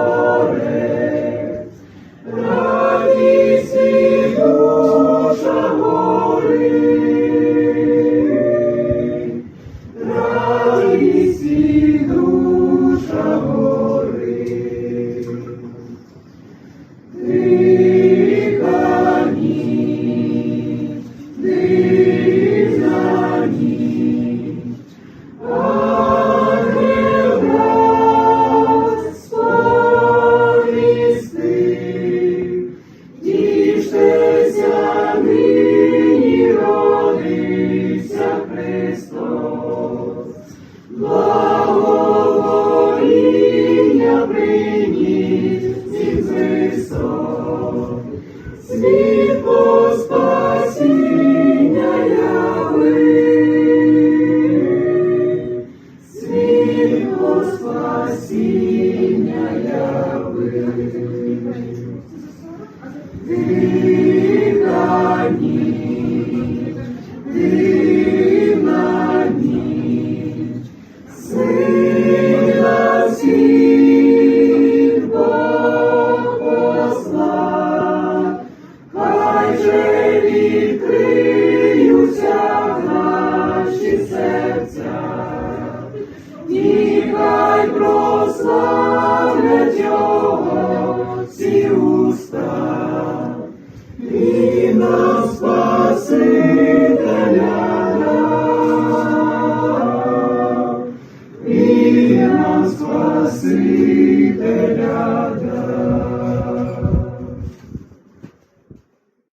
Glória. Благовоління приніс всіх з світло спасіння явив, світло спасіння хай же відкриються наші серця, і прославлять Його всі уста. І на Спасителя Спасителя.